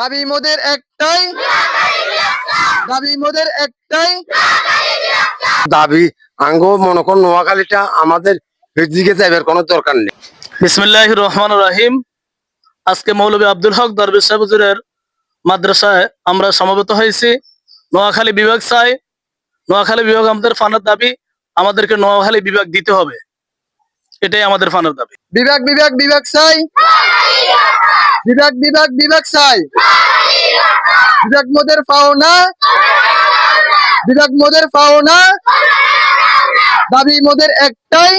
দাবি মোদের একটাই। দাবি মোদের একটাই। দাবি আঙ্গ মনে কর নোয়াখালীটা আমাদের দিকে যাইবার কোনো দরকার নেই। বিসমিল্লাহ রহমান রাহিম। আজকে মৌলবী আব্দুল হক দরবেশ সাহেব হুজুরের মাদ্রাসায় আমরা সমবেত হয়েছি। নোয়াখালী বিভাগ চাই। নোয়াখালী বিভাগ আমাদের ফানার দাবি আমাদেরকে নোয়াখালী বিভাগ দিতে হবে। এটাই আমাদের ফানার দাবি। বিভাগ বিভাগ বিভাগ চাই। বিভাগ বিভাগ বিভাগ চাই। বিভাগ মোদের পাওনা। বিভাগ মোদের পাওনা। দাবি মোদের একটাই।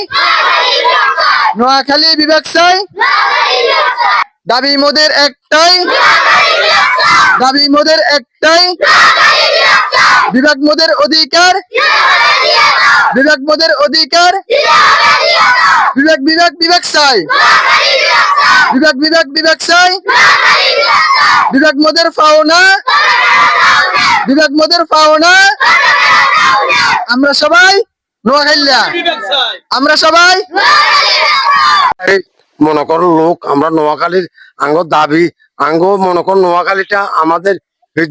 নোয়াখালী বিভাগ চাই। দাবি মোদের একটাই। দাবি মোদের একটাই। বিভাগ মোদের অধিকার। বিভাগ মোদের অধিকার। বিভাগ বিভাগ বিভাগ চাই। বিভাগ বিভাগ বিভাগ চাই। বিভাগ মোদের পাওনা। বিভাগ মোদের পাওনা। আমরা সবাই নোয়াখাইলা আমরা সবাই মনে কর লোক, আমরা নোয়াখালীর আঙ্গ দাবি, আঙ্গ মনে কর নোয়াখালীটা আমাদের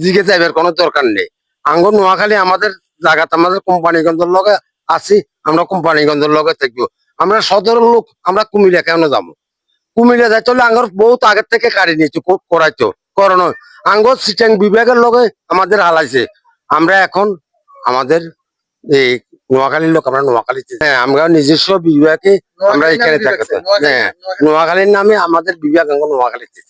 দিকে যাইবার কোনো দরকার নেই। আঙ্গ নোয়াখালী আমাদের জায়গাতে, আমাদের কোম্পানিগঞ্জের লগে আছি, আমরা কোম্পানিগঞ্জের লগে থাকব। আমরা সদরের লোক, আমরা কুমিল্লা কেন যাব? কুমিল্লা যাই চলে আঙ্গর বহুত আগের থেকে কাড়ি নিয়েছি করাইতো, করোনা। আঙ্গর সিটাং বিভাগের লগে আমাদের হালাইছে আমরা এখন আমাদের এই নোয়াখালীর লোক, আমরা নোয়াখালীতে হ্যাঁ আমরা নিজস্ব বিভাগে আমরা এখানে থাকতে হ্যাঁ নোয়াখালীর নামে আমাদের বিভাগ নোয়াখালীতে।